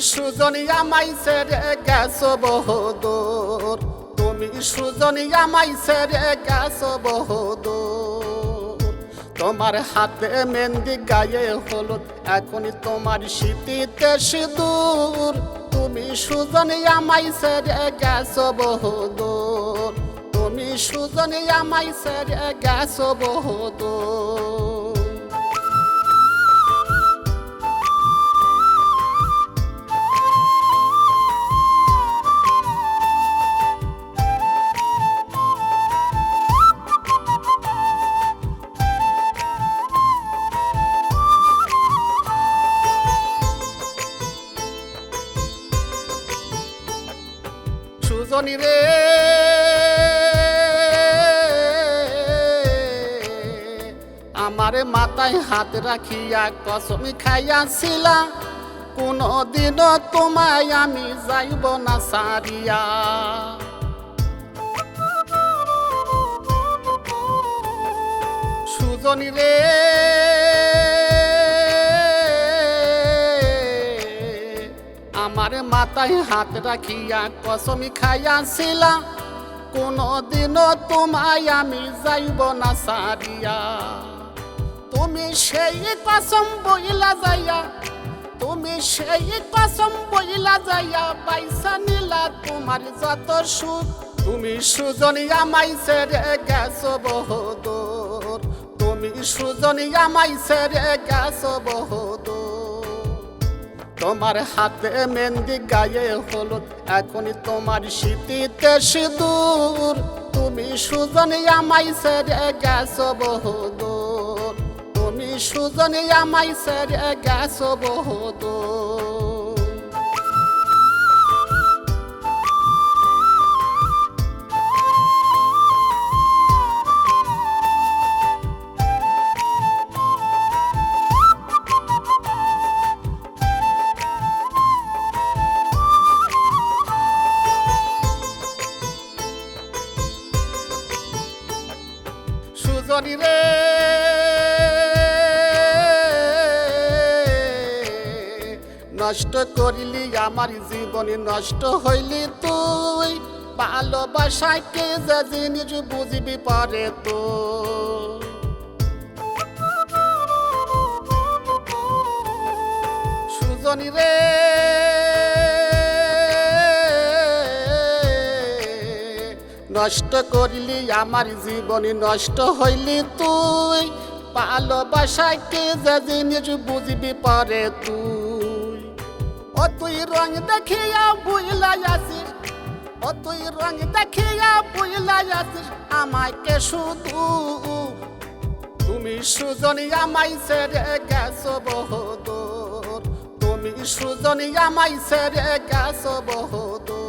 সুজনী আমাই সেরে গেছ বহুদূর। তুমি সুজনী আমাই সেরে গেছ বহুদূর। তোমার হাতে মেহেন্দি গায়ে হলুদ, এখনই তোমার শীতিতে সিঁদুর। তুমি সুজনী আমাই সেরে গেছ বহুদূর। তুমি সুজনী আমাই সেরে গেছ বহুদূর। সুজনী রে আমার মাথায় হাত রাখিয়া কসম খাইয়াছিলাম কোনো দিনও তোমায় আমি যাইব না সারিয়া। সুজনী রে। আমার মাথায় হাত রাখিয়া কসমি খাইয়াছিলাম কোনো দিনও তোমায় আমি যাইব না সারিয়া। তুমি সেই কসম বইলা যাইয়া, তুমি সেই কসম বইলা যাইয়া পয়সা নিলা তোমার যত সুখ। তুমি সুজনী আমাই সেরে গেছো বহুদূর। তুমি সুজনী আমাই সেরে গেছো বহুদূর। তোমার হাতে মেহেন্দি, গায়ে হলুদ, এখনই তোমার শীতিতে সিঁদুর। তুমি সুজনে আমাই সেরে গেছো বহুদূর। তুমি সুজনে আমাই সেরে গেছো বহুদূর। সুজনী রে। নষ্ট করিলি আমার জীবনে, নষ্ট হইলি তুই। ভালোবাসাকে যে জিনিস বুঝবি পারে তো সুজনী রে। নষ্ট করিলি, আমার জীবনে নষ্ট হইলি তুই। ভালোবাসাকে যে জিনিস বুঝবি পারে তুই। ও তুই রং দেখিয়া বুঝলাই আসিস, ও তুই রং দেখিয়া বুঝলাই আসিস, আমাকে শুধু তুমি সুজনী আমাই সেরে গেছো বহুদূর। তুমি সুজনী আমাই সেরে গেছো বহুদূর।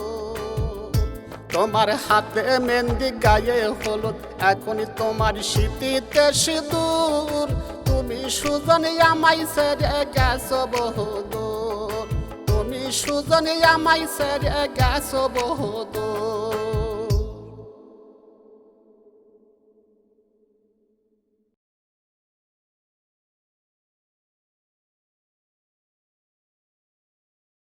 তোমার হাতে মেহেন্দি, গায়ে হলুদ। এখনই তোমার শীতিতে সিঁদুর। তুমি সুজনে আমাই সেরে গেছো বহুদূর। তুমি সুজনে আমাই সেরে গেছো বহুদূর।